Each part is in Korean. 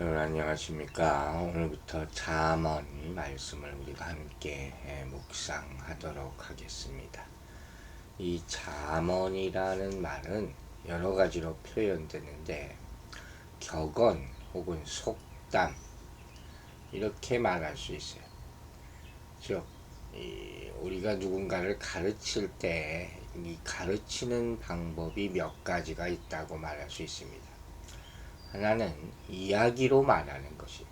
여러분 안녕하십니까? 오늘부터 잠언 말씀을 우리가 함께 예, 묵상하도록 하겠습니다. 이 잠언이라는 말은 여러 가지로 표현되는데 격언 혹은 속담 이렇게 말할 수 있어요. 즉 우리가 누군가를 가르칠 때 이 가르치는 방법이 몇 가지가 있다고 말할 수 있습니다 하나는 이야기로 말하는 것이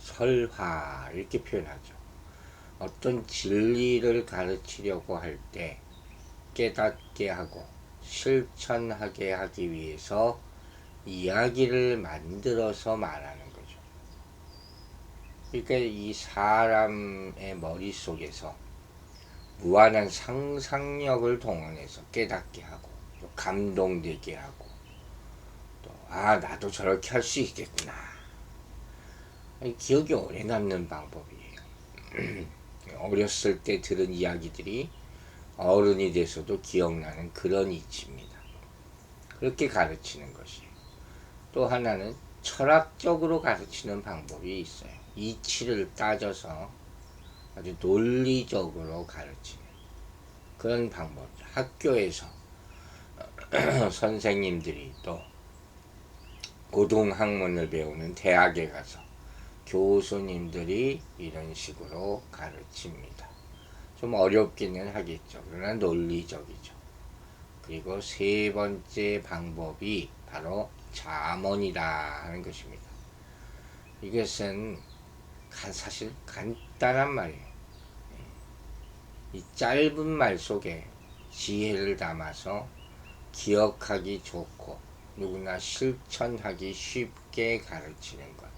설화 이렇게 표현하죠. 어떤 진리를 가르치려고 할 때 깨닫게 하고 실천하게 하기 위해서 이야기를 만들어서 말하는 거죠. 그러니까 이 사람의 머릿속에서 무한한 상상력을 동원해서 깨닫게 하고 감동되게 하고 아, 나도 저렇게 할 수 있겠구나. 기억이 오래 남는 방법이에요. 어렸을 때 들은 이야기들이 어른이 돼서도 기억나는 그런 이치입니다. 그렇게 가르치는 것이. 또 하나는 철학적으로 가르치는 방법이 있어요. 이치를 따져서 아주 논리적으로 가르치는 그런 방법. 학교에서 선생님들이 또 고등학문을 배우는 대학에 가서 교수님들이 이런 식으로 가르칩니다. 좀 어렵기는 하겠죠. 그러나 논리적이죠. 그리고 세 번째 방법이 바로 자문이라 하는 것입니다. 이것은 사실 간단한 말이에요. 이 짧은 말 속에 지혜를 담아서 기억하기 좋고 누구나 실천하기 쉽게 가르치는 것.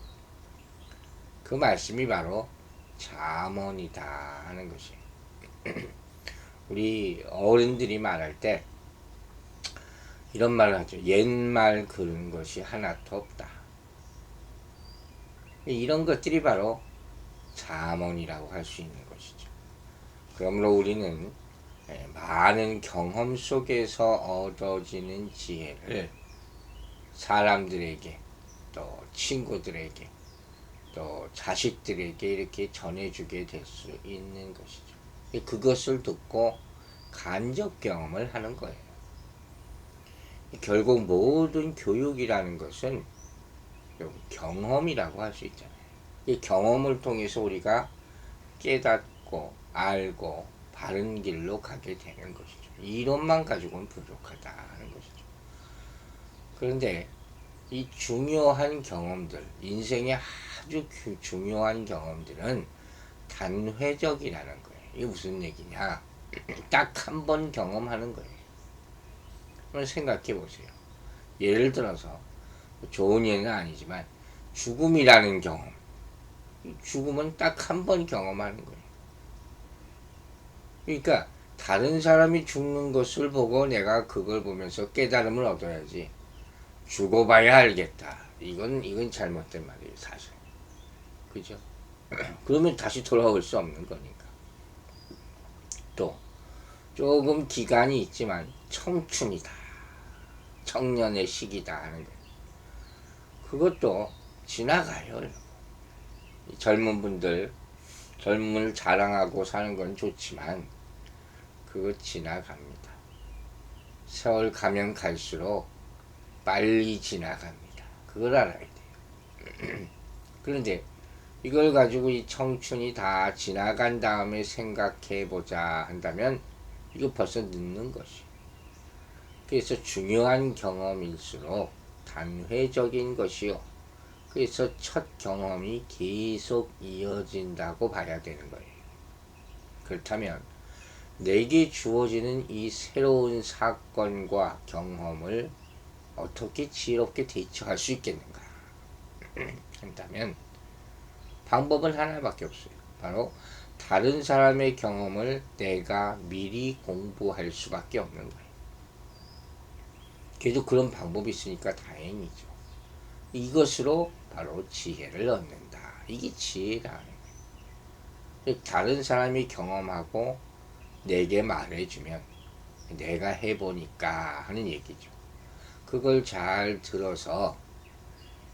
그 말씀이 바로 자문이다 하는 것이. 우리 어른들이 말할 때 이런 말을 하죠. 옛말 그런 것이 하나도 없다. 이런 것들이 바로 자문이라고 할 수 있는 것이죠. 그러므로 우리는 예, 많은 경험 속에서 얻어지는 지혜를 사람들에게 또 친구들에게 또 자식들에게 이렇게 전해주게 될 수 있는 것이죠. 그것을 듣고 간접 경험을 하는 거예요. 결국 모든 교육이라는 것은 경험이라고 할 수 있잖아요. 이 경험을 통해서 우리가 깨닫고 알고 바른 길로 가게 되는 것이죠. 이론만 가지고는 부족하다는 것이죠. 그런데 이 중요한 경험들, 인생의 아주 중요한 경험들은 단회적이라는 거예요. 이게 무슨 얘기냐? 딱 한 번 경험하는 거예요. 한번 생각해 보세요. 예를 들어서 좋은 예는 아니지만 죽음이라는 경험. 죽음은 딱 한 번 경험하는 거예요. 그러니까 다른 사람이 죽는 것을 보고 내가 그걸 보면서 깨달음을 얻어야지. 죽어봐야 알겠다. 이건 이건 잘못된 말이에요, 사실. 그죠? 그러면 다시 돌아올 수 없는 거니까. 또 조금 기간이 있지만 청춘이다. 청년의 시기다 하는 거. 그것도 지나가요. 젊은 분들 젊음을 자랑하고 사는 건 좋지만 그거 지나갑니다. 세월 가면 갈수록 빨리 지나갑니다. 그걸 알아야 돼요. 그런데 이걸 가지고 이 청춘이 다 지나간 다음에 생각해 보자 한다면 이거 벌써 늦는 것이. 그래서 중요한 경험일수록 단회적인 것이요. 그래서 첫 경험이 계속 이어진다고 봐야 되는 거예요. 그렇다면 내게 주어지는 이 새로운 사건과 경험을 어떻게 지혜롭게 대처할 수 있겠는가? 한다면 방법은 하나밖에 없어요. 바로 다른 사람의 경험을 내가 미리 공부할 수밖에 없는 거예요. 그래도 그런 방법이 있으니까 다행이죠. 이것으로 바로 지혜를 얻는다. 이게 지혜라는 거예요. 다른 사람이 경험하고 내게 말해주면 내가 해보니까 하는 얘기죠. 그걸 잘 들어서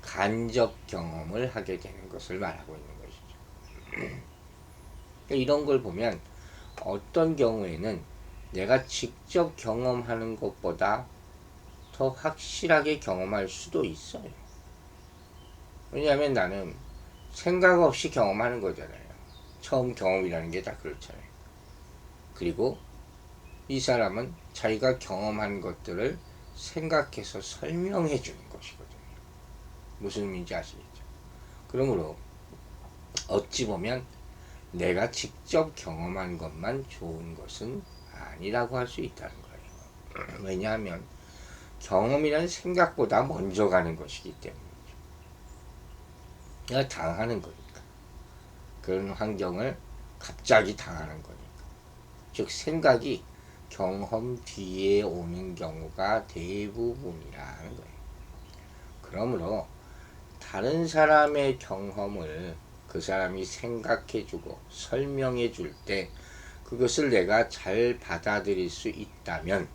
간접 경험을 하게 되는 것을 말하고 있는 것이죠. 그러니까 이런 걸 보면 어떤 경우에는 내가 직접 경험하는 것보다 더 확실하게 경험할 수도 있어요. 왜냐하면 나는 생각 없이 경험하는 거잖아요. 처음 경험이라는 게 다 그렇잖아요. 그리고 이 사람은 자기가 경험한 것들을 생각해서 설명해 주는 것이거든요. 무슨 의미인지 아시겠죠? 그러므로 어찌 보면 내가 직접 경험한 것만 좋은 것은 아니라고 할 수 있다는 거예요. 왜냐하면 경험이란 생각보다 먼저 가는 것이기 때문이죠. 내가 당하는 거니까. 그런 환경을 갑자기 당하는 거니까. 즉, 생각이 경험 뒤에 오는 경우가 대부분이라는 거예요. 그러므로 다른 사람의 경험을 그 사람이 생각해 주고 설명해 줄 때 그것을 내가 잘 받아들일 수 있다면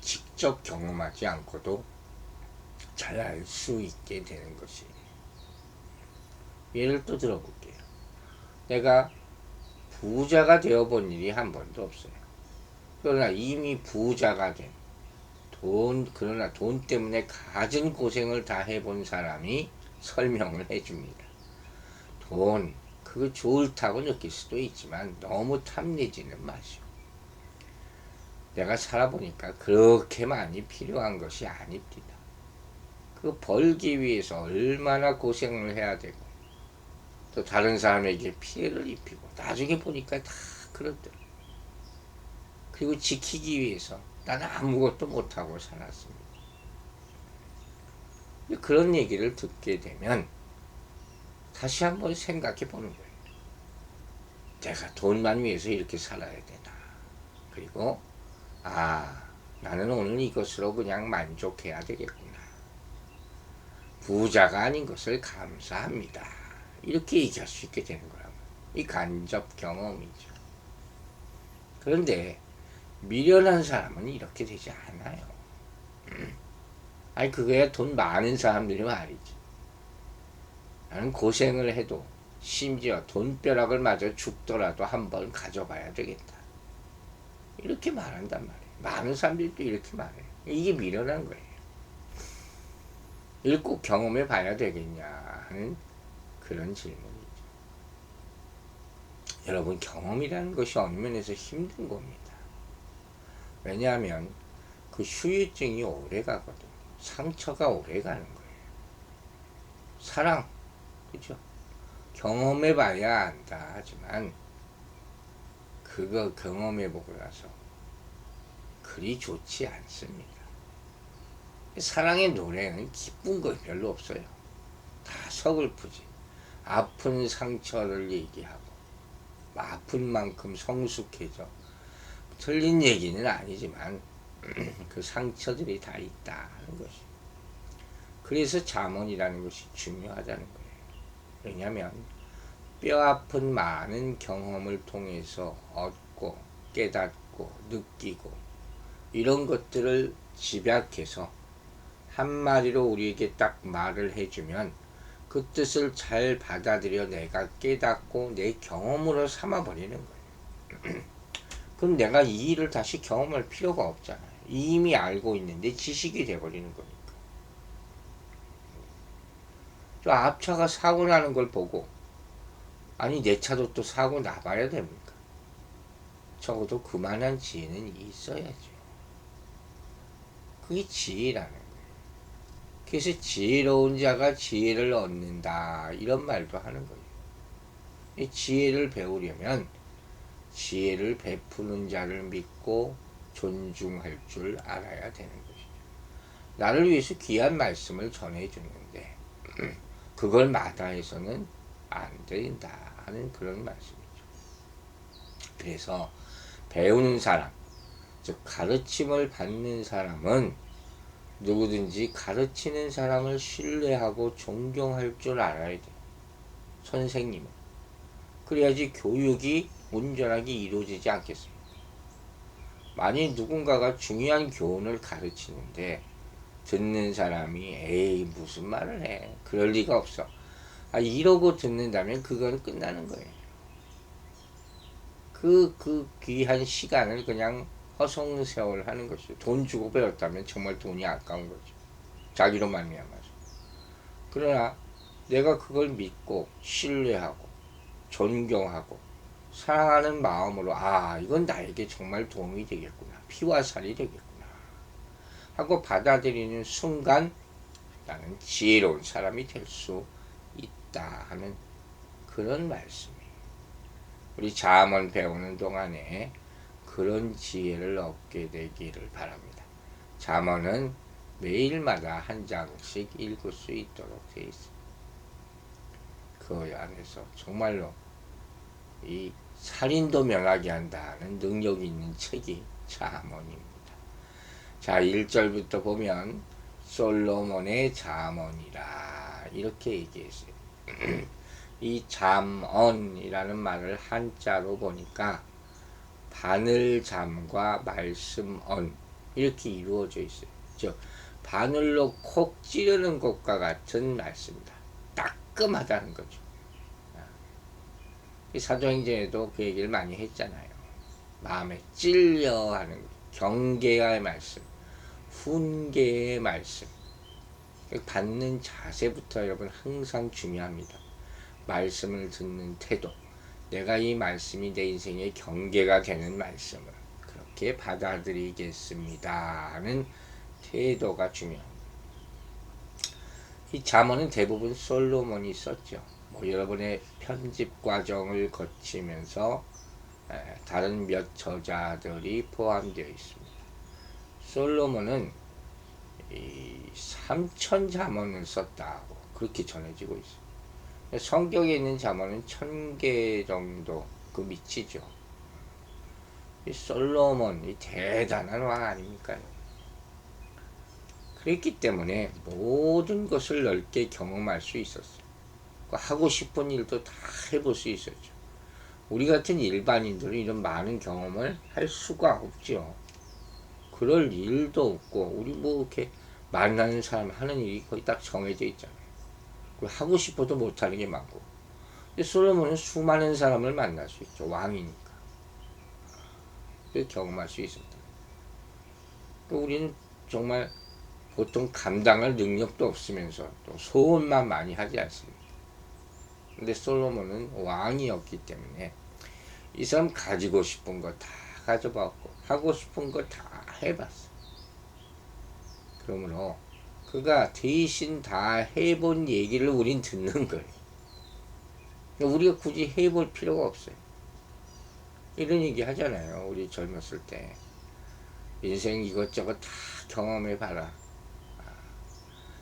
직접 경험하지 않고도 잘 알 수 있게 되는 것이 예를 또 들어볼게요. 내가 부자가 되어 본 일이 한 번도 없어요. 그러나 이미 부자가 된 돈, 그러나 돈 때문에 가진 고생을 다 해본 사람이 설명을 해줍니다. 돈, 그거 좋다고 느낄 수도 있지만 너무 탐내지는 마시오. 내가 살아보니까 그렇게 많이 필요한 것이 아닙니다. 그 벌기 위해서 얼마나 고생을 해야 되고 또 다른 사람에게 피해를 입히고 나중에 보니까 다 그렇더라. 그리고 지키기 위해서 나는 아무것도 못하고 살았습니다. 그런 얘기를 듣게 되면 다시 한번 생각해 보는 거예요. 내가 돈만 위해서 이렇게 살아야 되나. 그리고, 아, 나는 오늘 이것으로 그냥 만족해야 되겠구나. 부자가 아닌 것을 감사합니다. 이렇게 얘기할 수 있게 되는 거라고. 이 간접 경험이죠. 그런데, 미련한 사람은 이렇게 되지 않아요. 아니, 그거야 돈 많은 사람들이 말이지. 나는 고생을 해도 심지어 돈벼락을 맞아 죽더라도 한번 가져봐야 되겠다. 이렇게 말한단 말이에요. 많은 사람들이 또 이렇게 말해요. 이게 미련한 거예요. 이걸 꼭 경험해 봐야 되겠냐 하는 그런 질문이죠. 여러분, 경험이라는 것이 어느 면에서 힘든 겁니다. 왜냐하면 그 후유증이 오래 가거든요. 상처가 오래 가는 거예요. 사랑, 그죠? 경험해 봐야 안다 하지만 그거 경험해 보고 나서 그리 좋지 않습니다. 사랑의 노래는 기쁜 거 별로 없어요. 다 서글프지. 아픈 상처를 얘기하고 아픈 만큼 성숙해져. 틀린 얘기는 아니지만 그 상처들이 다 있다는 것이. 그래서 잠언이라는 것이 중요하다는 거예요. 왜냐하면 뼈 아픈 많은 경험을 통해서 얻고 깨닫고 느끼고 이런 것들을 집약해서 한마디로 우리에게 딱 말을 해주면 그 뜻을 잘 받아들여 내가 깨닫고 내 경험으로 삼아버리는 거예요. 그럼 내가 이 일을 다시 경험할 필요가 없잖아요. 이미 알고 있는데 지식이 돼버리는 거니까. 저 앞차가 사고 나는 걸 보고 아니 내 차도 또 사고 나봐야 됩니까? 적어도 그만한 지혜는 있어야죠. 그게 지혜라는 거예요. 그래서 지혜로운 자가 지혜를 얻는다 이런 말도 하는 거예요. 이 지혜를 배우려면 지혜를 베푸는 자를 믿고 존중할 줄 알아야 되는 것이죠. 나를 위해서 귀한 말씀을 전해주는데 그걸 마다해서는 안 된다 하는 그런 말씀이죠. 그래서 배우는 사람, 즉 가르침을 받는 사람은 누구든지 가르치는 사람을 신뢰하고 존경할 줄 알아야 돼. 선생님은. 그래야지 교육이 온전하게 이루어지지 않겠습니까? 만일 누군가가 중요한 교훈을 가르치는데 듣는 사람이 에이 무슨 말을 해 그럴 리가 없어 아 이러고 듣는다면 그건 끝나는 거예요 그, 그 귀한 시간을 그냥 허송세월 하는 것이죠. 돈 주고 배웠다면 정말 돈이 아까운 거죠. 자기로 말미암아서. 그러나 내가 그걸 믿고 신뢰하고 존경하고 사랑하는 마음으로 아 이건 나에게 정말 도움이 되겠구나 피와 살이 되겠구나 하고 받아들이는 순간 나는 지혜로운 사람이 될 수 있다 하는 그런 말씀이에요. 우리 자문 배우는 동안에 그런 지혜를 얻게 되기를 바랍니다. 잠언은 매일마다 한 장씩 읽을 수 있도록 되어 있습니다. 그 안에서 정말로 이 살인도 명하게 한다는 능력이 있는 책이 잠언입니다. 자, 1절부터 보면 솔로몬의 잠언이라 이렇게 얘기했어요. 이 잠언이라는 말을 한자로 보니까 바늘 잠과 말씀 언 이렇게 이루어져 있어요. 즉 바늘로 콕 찌르는 것과 같은 말씀이다. 따끔하다는 거죠. 이 사도행전에도 그 얘기를 많이 했잖아요. 마음에 찔려 하는 경계의 말씀, 훈계의 말씀. 받는 자세부터 여러분 항상 중요합니다. 말씀을 듣는 태도. 내가 이 말씀이 내 인생의 경계가 되는 말씀을 그렇게 받아들이겠습니다. 하는 태도가 중요합니다. 이 잠언은 대부분 솔로몬이 썼죠. 뭐 여러분의 편집 과정을 거치면서 다른 몇 저자들이 포함되어 있습니다. 솔로몬은 이 3천 잠언을 썼다고 그렇게 전해지고 있습니다. 성경에 있는 잠언은 천 개 정도 그 미치죠. 이 솔로몬 이 대단한 왕 아닙니까요? 그랬기 때문에 모든 것을 넓게 경험할 수 있었어요. 그 하고 싶은 일도 다 해볼 수 있었죠. 우리 같은 일반인들은 이런 많은 경험을 할 수가 없죠. 그럴 일도 없고 우리 뭐 이렇게 만나는 사람 하는 일이 거의 딱 정해져 있잖아요. 하고 싶어도 못하는 게 많고. 솔로몬은 수많은 사람을 만날 수 있죠. 왕이니까. 그 경험할 수 있었다. 그러니까 우리는 정말 보통 감당할 능력도 없으면서 또 소원만 많이 하지 않습니까? 근데 솔로몬은 왕이었기 때문에 이 사람 가지고 싶은 거 다 가져봤고 하고 싶은 거 다 해봤어. 그러므로 그가 대신 다 해본 얘기를 우린 듣는 거예요. 우리가 굳이 해볼 필요가 없어요. 이런 얘기 하잖아요. 우리 젊었을 때. 인생 이것저것 다 경험해 봐라.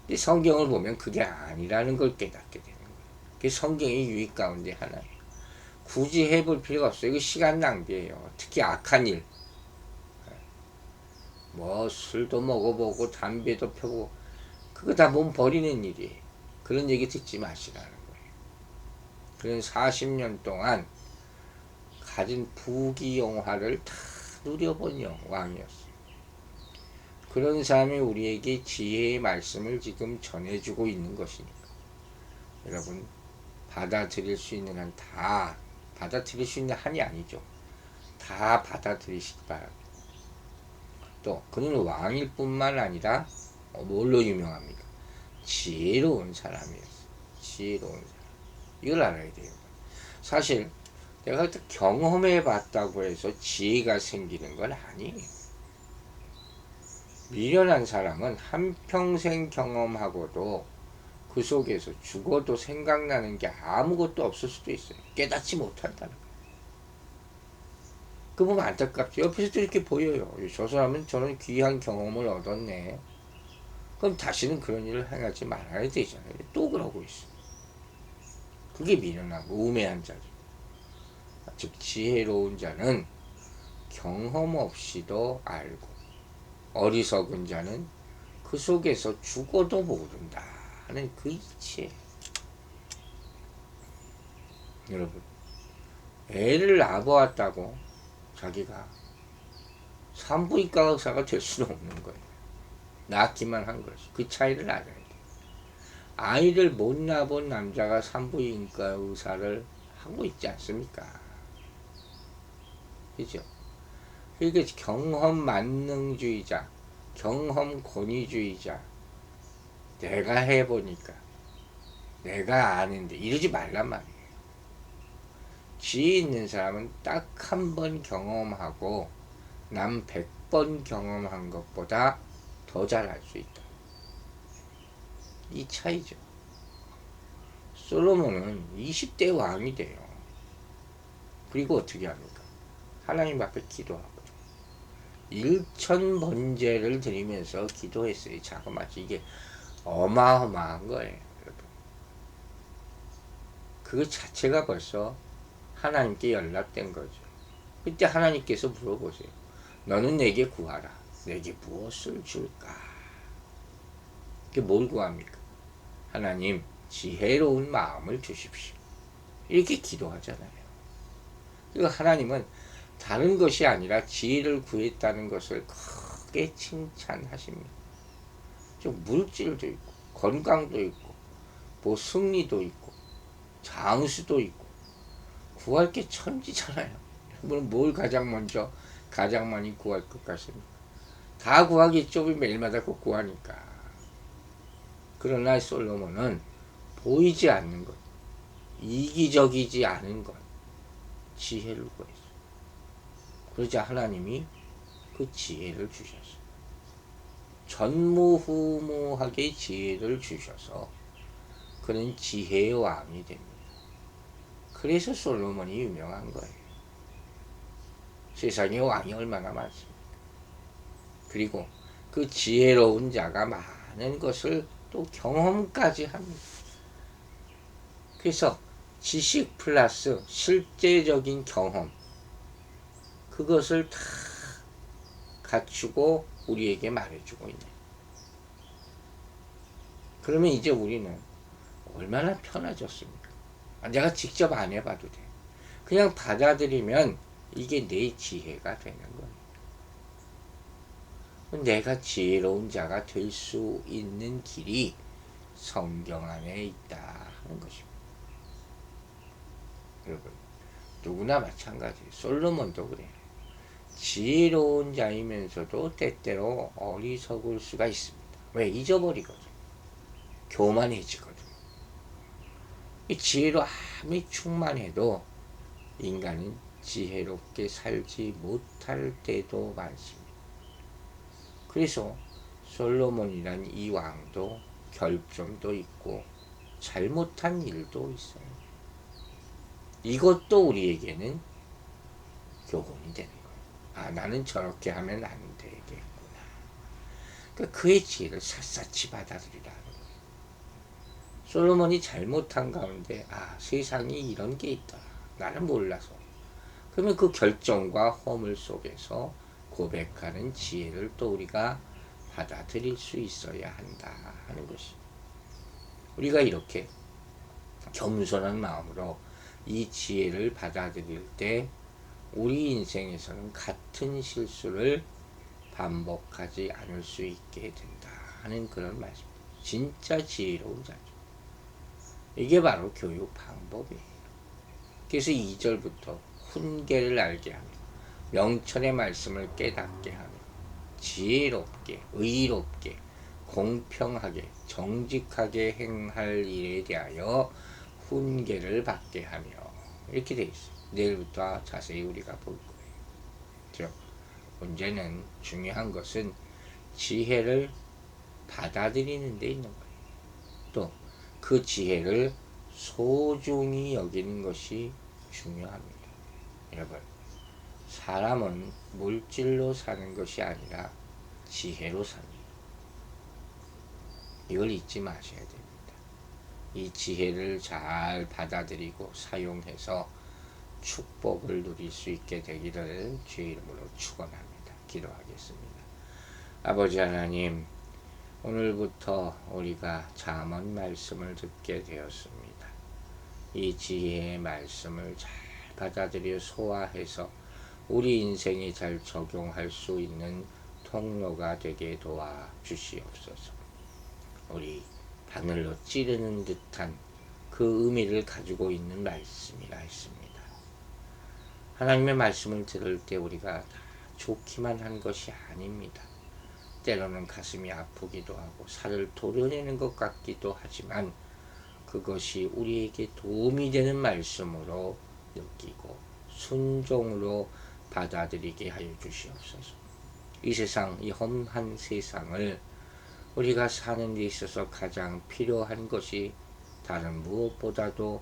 근데 성경을 보면 그게 아니라는 걸 깨닫게 거예요. 그게 성경의 유익 가운데 하나예요. 굳이 해볼 필요가 없어요. 이거 시간 낭비예요. 특히 악한 일. 뭐 술도 먹어보고 담배도 펴고 그거 다 몸 버리는 일이에요. 그런 얘기 듣지 마시라는 거예요. 그런 40년 동안 가진 부귀영화를 다 누려본 왕이었어요. 그런 사람이 우리에게 지혜의 말씀을 지금 전해주고 있는 것이니까. 여러분, 받아들일 수 있는 한 다, 받아들일 수 있는 한이 아니죠. 다 받아들이시기 바랍니다. 또, 그는 왕일 뿐만 아니라 어, 뭘로 유명합니까? 지혜로운 사람이었어요. 지혜로운 사람. 이걸 알아야 돼요. 사실 내가 경험해 봤다고 해서 지혜가 생기는 건 아니에요. 미련한 사람은 한평생 경험하고도 그 속에서 죽어도 생각나는 게 아무것도 없을 수도 있어요. 깨닫지 못한다는 거예요. 그 보면 안타깝죠. 옆에서도 이렇게 보여요. 저 사람은 저는 귀한 경험을 얻었네. 그럼 다시는 그런 일을 행하지 말아야 되잖아요. 또 그러고 있어. 그게 미련하고 우매한 자죠. 즉 지혜로운 자는 경험 없이도 알고 어리석은 자는 그 속에서 죽어도 모른다 하는 그 이치에 여러분 애를 낳아보았다고 자기가 산부인과 의사가 될 수는 없는 거예요. 낳기만 한 것이 그 차이를 알아야 돼. 아이를 못 낳아본 남자가 산부인과 의사를 하고 있지 않습니까? 그죠? 그게 경험 만능주의자, 경험 권위주의자, 내가 해보니까, 내가 아는데 이러지 말란 말이에요. 지혜 있는 사람은 딱 한 번 경험하고 남 100번 경험한 것보다 더 잘할 수 있다. 이 차이죠. 솔로몬은 20대 왕이 돼요. 그리고 어떻게 합니까? 하나님 앞에 기도하고 일천 번제를 드리면서 기도했어요. 자그마치 이게 어마어마한 거예요. 그 자체가 벌써 하나님께 연락된 거죠. 그때 하나님께서 물어보세요. 너는 내게 구하라. 내게 무엇을 줄까? 그게 뭘 구합니까? 하나님, 지혜로운 마음을 주십시오. 이렇게 기도하잖아요. 그리고 하나님은 다른 것이 아니라 지혜를 구했다는 것을 크게 칭찬하십니다. 좀 물질도 있고, 건강도 있고, 뭐 승리도 있고, 장수도 있고, 구할 게 천지잖아요. 여러분은 뭘 가장 먼저, 가장 많이 구할 것 같습니까? 다 구하겠죠. 매일마다 꼭 구하니까. 그러나 솔로몬은 보이지 않는 것, 이기적이지 않은 것, 지혜를 구했어. 그러자 하나님이 그 지혜를 주셨어. 전무후무하게 지혜를 주셔서 그는 지혜의 왕이 됩니다. 그래서 솔로몬이 유명한 거예요. 세상에 왕이 얼마나 많습니까? 그리고 그 지혜로운 자가 많은 것을 또 경험까지 합니다. 그래서 지식 플러스 실제적인 경험 그것을 다 갖추고 우리에게 말해주고 있네. 그러면 이제 우리는 얼마나 편해졌습니까? 아, 내가 직접 안 해봐도 돼. 그냥 받아들이면 이게 내 지혜가 되는 거예요. 내가 지혜로운 자가 될 수 있는 길이 성경 안에 있다 하는 것입니다. 여러분, 누구나 마찬가지. 솔로몬도 그래요. 지혜로운 자이면서도 때때로 어리석을 수가 있습니다. 왜? 잊어버리거든. 교만해지거든. 이 지혜로 아무리 충만해도 인간은 지혜롭게 살지 못할 때도 많습니다. 그래서 솔로몬이란 이 왕도 결점도 있고 잘못한 일도 있어요. 이것도 우리에게는 교훈이 거예요. 아, 나는 저렇게 하면 안 되겠구나. 그러니까 그의 지혜를 샅샅이 받아들이라는 거예요. 솔로몬이 잘못한 가운데, 아, 세상에 이런 게 있다. 나는 몰라서. 그러면 그 결정과 허물 속에서 고백하는 지혜를 또 우리가 받아들일 수 있어야 한다 하는 것이. 우리가 이렇게 겸손한 마음으로 이 지혜를 받아들일 때 우리 인생에서는 같은 실수를 반복하지 않을 수 있게 된다 하는 그런 말씀. 진짜 지혜로운 자죠. 이게 바로 교육 방법이에요. 그래서 2절부터 훈계를 알게 하며 명철의 말씀을 깨닫게 하며 지혜롭게 의롭게 공평하게 정직하게 행할 일에 대하여 훈계를 받게 하며 이렇게 돼 있어요. 내일부터 자세히 우리가 볼 거예요. 즉 문제는 중요한 것은 지혜를 받아들이는 데 있는 거예요. 또 그 지혜를 소중히 여기는 것이 중요합니다. 여러분, 사람은 물질로 사는 것이 아니라 지혜로 삽니다. 이걸 잊지 마셔야 됩니다. 이 지혜를 잘 받아들이고 사용해서 축복을 누릴 수 있게 되기를 주의 이름으로 축원합니다. 기도하겠습니다. 아버지 하나님, 오늘부터 우리가 잠언 말씀을 듣게 되었습니다. 이 지혜의 말씀을 잘 받아들여 소화해서 우리 인생에 잘 적용할 수 있는 통로가 되게 도와 주시옵소서. 우리 바늘로 찌르는 듯한 그 의미를 가지고 있는 말씀이라 했습니다. 하나님의 말씀을 들을 때 우리가 다 좋기만 한 것이 아닙니다. 때로는 가슴이 아프기도 하고 살을 도려내는 것 같기도 하지만 그것이 우리에게 도움이 되는 말씀으로 느끼고 순종으로 받아들이게 하여 주시옵소서. 이 세상, 이 험한 세상을 우리가 사는 데 있어서 가장 필요한 것이 다른 무엇보다도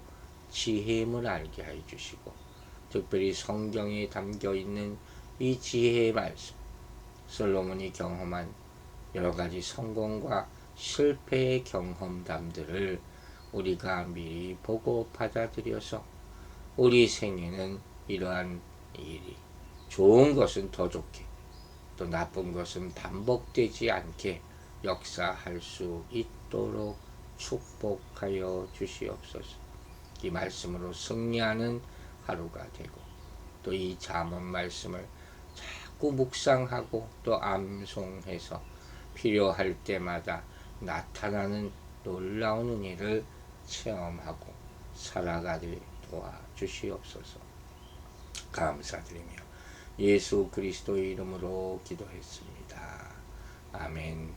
지혜임을 알게 하여 주시고 특별히 성경에 담겨 있는 이 지혜의 말씀 솔로몬이 경험한 여러 가지 성공과 실패의 경험담들을 우리가 미리 보고 받아들여서 우리 생에는 이러한 일이 좋은 것은 더 좋게 또 나쁜 것은 반복되지 않게 역사할 수 있도록 축복하여 주시옵소서. 이 말씀으로 승리하는 하루가 되고 또 이 잠언 말씀을 자꾸 묵상하고 또 암송해서 필요할 때마다 나타나는 놀라운 은혜를 체험하고 살아가게 도와주시옵소서. 감사드리며 예수 그리스도의 이름으로 기도했습니다. 아멘.